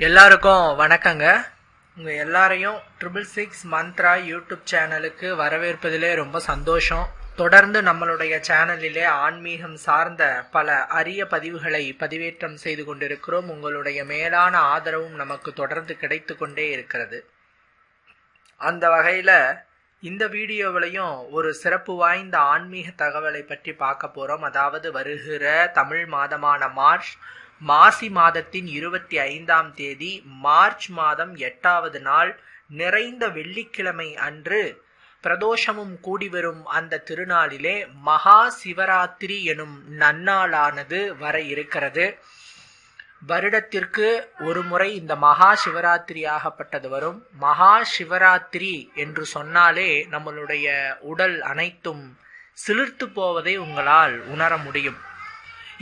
எல்லாருக்கும் வணக்கங்க. உங்கள் எல்லாரையும் ட்ரிபிள் சிக்ஸ் மந்த்ரா யூடியூப் சேனலுக்கு வரவேற்பதிலே ரொம்ப சந்தோஷம். தொடர்ந்து நம்மளுடைய சேனலிலே ஆன்மீகம் சார்ந்த பல அரிய பதிவுகளை பதிவேற்றம் செய்து கொண்டிருக்கிறோம். உங்களுடைய மேலான ஆதரவும் நமக்கு தொடர்ந்து கிடைத்து கொண்டே இருக்கிறது. அந்த வகையில் இந்த வீடியோவிலையும் ஒரு சிறப்பு வாய்ந்த ஆன்மீக தகவலை பற்றி பார்க்க போகிறோம் அதாவது வருகிற தமிழ் மாதமான மார்ச் மாசி மாதத்தின் இருபத்தி ஐந்தாம் தேதி மார்ச் மாதம் எட்டாவது நாள் நிறைந்த வெள்ளிக்கிழமை அன்று பிரதோஷமும் கூடிவரும் அந்த திருநாளிலே மகா சிவராத்திரி எனும் நன்னாளானது வர இருக்கிறது. வருடத்திற்கு ஒரு முறை இந்த மகா சிவராத்திரி ஆகப்பட்டது வரும். மகா சிவராத்திரி என்று சொன்னாலே நம்மளுடைய உடல் அனைத்தும் சிலிர்த்து போவதை உங்களால் உணர முடியும்.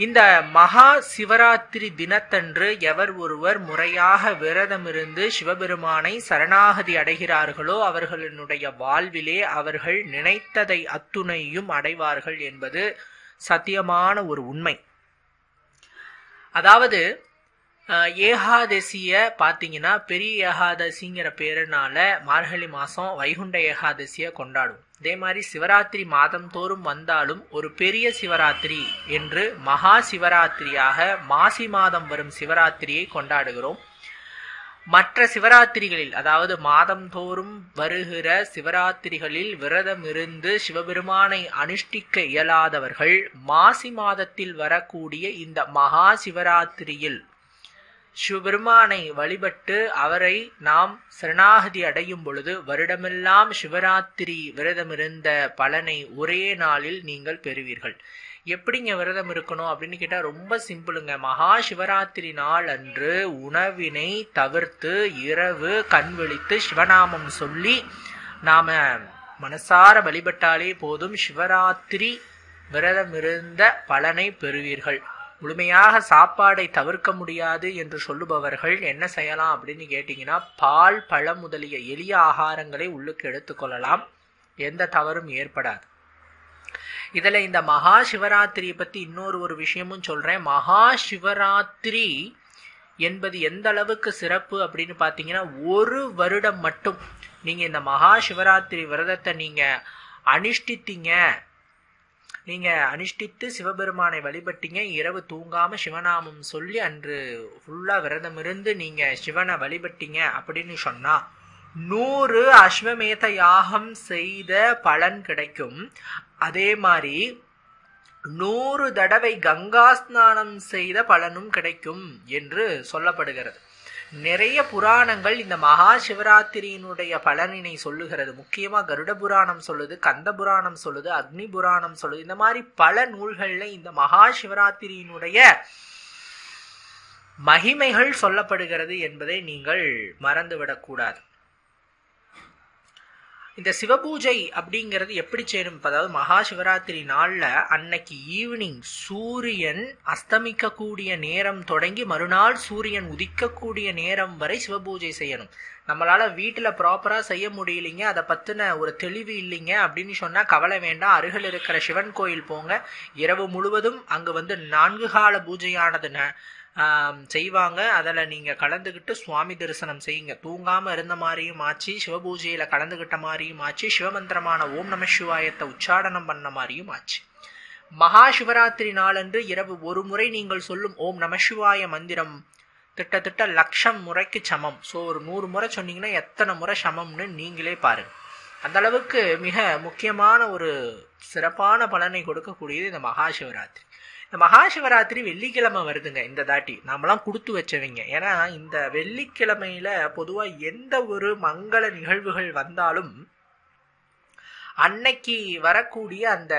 இந்த மகா சிவராத்திரி தினத்தன்று எவர் ஒருவர் முறையாக விரதமிருந்து சிவபெருமானை சரணாகதி அடைகிறார்களோ அவர்களினுடைய வாழ்விலே அவர்கள் நினைத்ததை அத்துணையும் அடைவார்கள் என்பது சத்தியமான ஒரு உண்மை. அதாவது ஏகாதசியை பார்த்தீங்கன்னா பெரிய ஏகாதசிங்கிற பேருனால மார்கழி மாதம் வைகுண்ட ஏகாதசியை கொண்டாடுவோம். அதே மாதிரி சிவராத்திரி மாதம் தோறும் வந்தாலும் ஒரு பெரிய சிவராத்திரி என்று மகா சிவராத்திரியாக மாசி மாதம் வரும் சிவராத்திரியை கொண்டாடுகிறோம். மற்ற சிவராத்திரிகளில் அதாவது மாதந்தோறும் வருகிற சிவராத்திரிகளில் விரதம் இருந்து சிவபெருமானை அனுஷ்டிக்க இயலாதவர்கள் மாசி மாதத்தில் வரக்கூடிய இந்த மகா சிவராத்திரியில் சிவபெருமானை வழிபட்டு அவரை நாம் சரணாகதி அடையும் பொழுது வருடமெல்லாம் சிவராத்திரி விரதமிருந்த பலனை ஒரே நாளில் நீங்கள் பெறுவீர்கள். எப்படிங்க விரதம் இருக்கணும் அப்படின்னு கேட்டால் ரொம்ப சிம்பிளுங்க. மகா சிவராத்திரி நாள் அன்று உணவினை தவிர்த்து இரவு கண் விழித்து சிவநாமம் சொல்லி நாம மனசார வழிபட்டாலே போதும் சிவராத்திரி விரதம் இருந்த பலனை பெறுவீர்கள். முழுமையாக சாப்பாடை தவிர்க்க முடியாது என்று சொல்லுபவர்கள் என்ன செய்யலாம் அப்படின்னு கேட்டிங்கன்னா பால் பழம் முதலிய எளிய ஆகாரங்களை உள்ளுக்கு எடுத்துக்கொள்ளலாம் எந்த தவறும் ஏற்படாது. இதில் இந்த மகா சிவராத்திரியை பற்றி இன்னொரு ஒரு விஷயமும் சொல்கிறேன் மகா சிவராத்திரி என்பது எந்த அளவுக்கு சிறப்பு அப்படின்னு பார்த்தீங்கன்னா ஒரு வருடம் மட்டும். நீங்கள் இந்த மகா சிவராத்திரி விரதத்தை நீங்கள் அனுஷ்டித்தீங்க நீங்கள் அனுஷ்டித்து சிவபெருமானை வழிபட்டீங்க. இரவு தூங்காமல் சிவநாமம் சொல்லி அன்று ஃபுல்லாக விரதம் இருந்து நீங்கள் சிவனை வழிபட்டீங்க அப்படின்னு சொன்னால் நூறு அஸ்வமேத யாகம் செய்த பலன் கிடைக்கும். அதே மாதிரி நூறு தடவை கங்கா ஸ்நானம் செய்த பலனும் கிடைக்கும் என்று சொல்லப்படுகிறது. நிறைய புராணங்கள் இந்த மகா சிவராத்திரியினுடைய பலனினை சொல்லுகிறது. முக்கியமா கருட புராணம் சொல்லுது கந்த புராணம் சொல்லுது அக்னி புராணம் சொல்லுது. இந்த மாதிரி பல நூல்கள்ல இந்த மகா சிவராத்திரியினுடைய மகிமைகள் சொல்லப்படுகிறது என்பதை நீங்கள் மறந்துவிடக்கூடாது. இந்த சிவபூஜை அப்படிங்கிறது எப்படி செய்யணும் அதாவது மகா சிவராத்திரி நாளில் அன்னைக்கு ஈவினிங் சூரியன் அஸ்தமிக்கக்கூடிய நேரம் தொடங்கி மறுநாள் சூரியன் உதிக்கக்கூடிய நேரம் வரை சிவபூஜை செய்யணும். நம்மளால் வீட்டில் ப்ராப்பராக செய்ய முடியலைங்க அதை பற்றின ஒரு தெளிவு இல்லைங்க அப்படின்னு சொன்னால் கவலை வேண்டாம். அருகில் இருக்கிற சிவன் கோயில் போங்க. இரவு முழுவதும் அங்கே வந்து நான்கு கால பூஜையானது செய்வாங்க. அதில் நீங்கள் கலந்துக்கிட்டு சுவாமி தரிசனம் செய்யுங்க. தூங்காமல் இருந்த மாதிரியும் ஆச்சு சிவபூஜையில் கலந்துக்கிட்ட மாதிரியும் ஆச்சு சிவமந்திரமான ஓம் நம சிவாயத்தை உச்சாடனம் பண்ண மாதிரியும் ஆச்சு. மகா சிவராத்திரி நாளன்று இரவு ஒரு முறை நீங்கள் சொல்லும் ஓம் நமசிவாய மந்திரம் திட்டத்திட்ட லட்சம் முறைக்கு சமம். ஸோ ஒரு நூறு முறை சொன்னீங்கன்னா எத்தனை முறை சமம்னு நீங்களே பாருங்க. அந்த அளவுக்கு மிக முக்கியமான ஒரு சிறப்பான பலனை கொடுக்கக்கூடியது இந்த மகா சிவராத்திரி. இந்த மகா சிவராத்திரி வெள்ளிக்கிழமை வருதுங்க இந்த தாட்டி. நாமெல்லாம் கொடுத்து வச்சவங்க. ஏன்னா இந்த வெள்ளிக்கிழமையில பொதுவாக எந்த ஒரு மங்கள நிகழ்வுகள் வந்தாலும் அன்னைக்கு வரக்கூடிய அந்த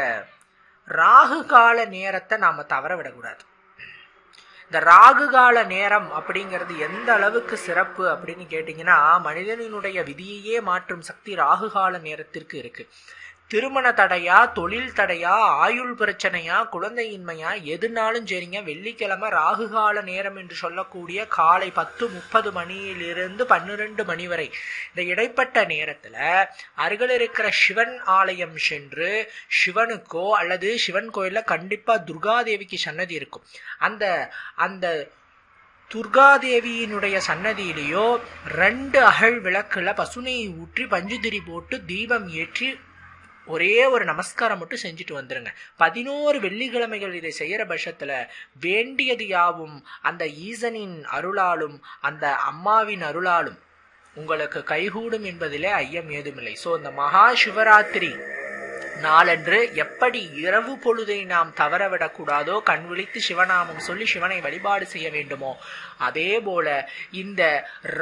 ராகு கால நேரத்தை நாம தவற விடக்கூடாது. இந்த ராகு கால நேரம் அப்படிங்கிறது எந்த அளவுக்கு சிறப்பு அப்படின்னு கேட்டிங்கன்னா மனிதனினுடைய விதியையே மாற்றும் சக்தி ராகு கால நேரத்திற்கு இருக்கு. திருமண தடையா தொழில் தடையா ஆயுள் பிரச்சனையா குழந்தையின்மையா எதுனாலும் சரிங்க. வெள்ளிக்கிழமை ராகுகால நேரம் என்று சொல்லக்கூடிய காலை பத்து முப்பது மணியிலிருந்து பன்னிரெண்டு மணி வரை இந்த இடைப்பட்ட நேரத்துல அருகில் இருக்கிற சிவன் ஆலயம் சென்று சிவனுக்கோ அல்லது சிவன் கோயிலில் கண்டிப்பா துர்காதேவிக்கு சன்னதி இருக்கும். அந்த அந்த துர்காதேவியினுடைய சன்னதியிலேயோ ரெண்டு அகழ் விளக்குல பசுனையை ஊற்றி பஞ்சுதிரி போட்டு தீபம் ஏற்றி ஒரே ஒரு நமஸ்காரம் மட்டும் செஞ்சுட்டு வந்துருங்க. பதினோரு வெள்ளிக்கிழமைகள் இதை செய்கிற பட்சத்தில் வேண்டியது யாவும் அந்த ஈசனின் அருளாலும் அந்த அம்மாவின் அருளாலும் உங்களுக்கு கைகூடும் என்பதிலே ஐயம் ஏதுமில்லை. ஸோ இந்த மகா சிவராத்திரி நாளன்று எப்படி இரவு பொழுதை நாம் தவறவிடக்கூடாதோ கண் விழித்து சிவநாமம் சொல்லி சிவனை வழிபாடு செய்ய வேண்டுமோ அதே போல இந்த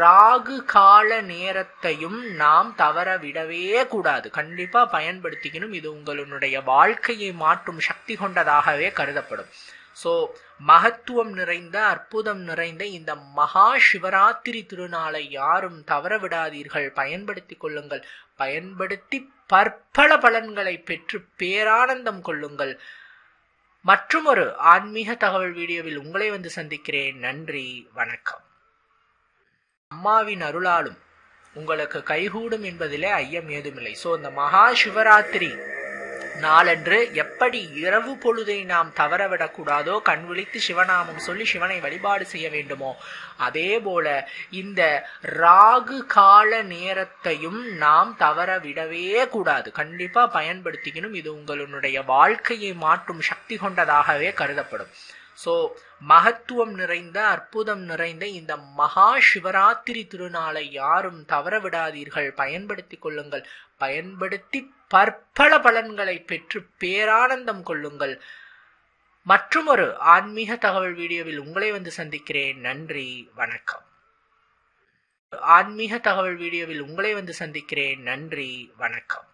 ராகு கால நேரத்தையும் நாம் தவறவிடவே கூடாது. கண்டிப்பா பயன்படுத்திக்கணும். இது உங்களுடைய வாழ்க்கையை மாற்றும் சக்தி கொண்டதாகவே கருதப்படும். சோ மகத்துவம் நிறைந்த அற்புதம் நிறைந்த இந்த மகா சிவராத்திரி திருநாளை யாரும் தவற விடாதீர்கள். பயன்படுத்தி கொள்ளுங்கள். பயன்படுத்தி பற்பல பலன்களை பெற்று பேரானந்தம் கொள்ளுங்கள். மற்றும் ஒரு ஆன்மீக தகவல் வீடியோவில் உங்களை வந்து சந்திக்கிறேன். நன்றி. வணக்கம். அம்மாவின் அருளாலும் உங்களுக்கு கைகூடும் என்பதிலே ஐயம் ஏதுமில்லை. ஸோ இந்த மகா சிவராத்திரி நாளன்று எப்படி இரவு பொழுதை நாம் தவறவிடக்கூடாதோ கண் விழித்து சிவநாமம் சொல்லி சிவனை வழிபாடு செய்ய வேண்டுமோ அதே போல இந்த ராகு கால நேரத்தையும் நாம் தவறவிடவே கூடாது. கண்டிப்பா பயன்படுத்திக்கணும். இது உங்களுடைய வாழ்க்கையை மாற்றும் சக்தி கொண்டதாகவே கருதப்படும். ஸோ மகத்துவம் நிறைந்த அற்புதம் நிறைந்த இந்த மகா சிவராத்திரி திருநாளை யாரும் தவற விடாதீர்கள். பயன்படுத்தி கொள்ளுங்கள். பயன்படுத்தி பற்பல பலன்களை பெற்று பேரானந்தம் கொள்ளுங்கள். மற்றும் ஒரு ஆன்மீக தகவல் வீடியோவில் உங்களை வந்து சந்திக்கிறேன். நன்றி. வணக்கம். ஆன்மீக தகவல் வீடியோவில் உங்களை வந்து சந்திக்கிறேன். நன்றி. வணக்கம்.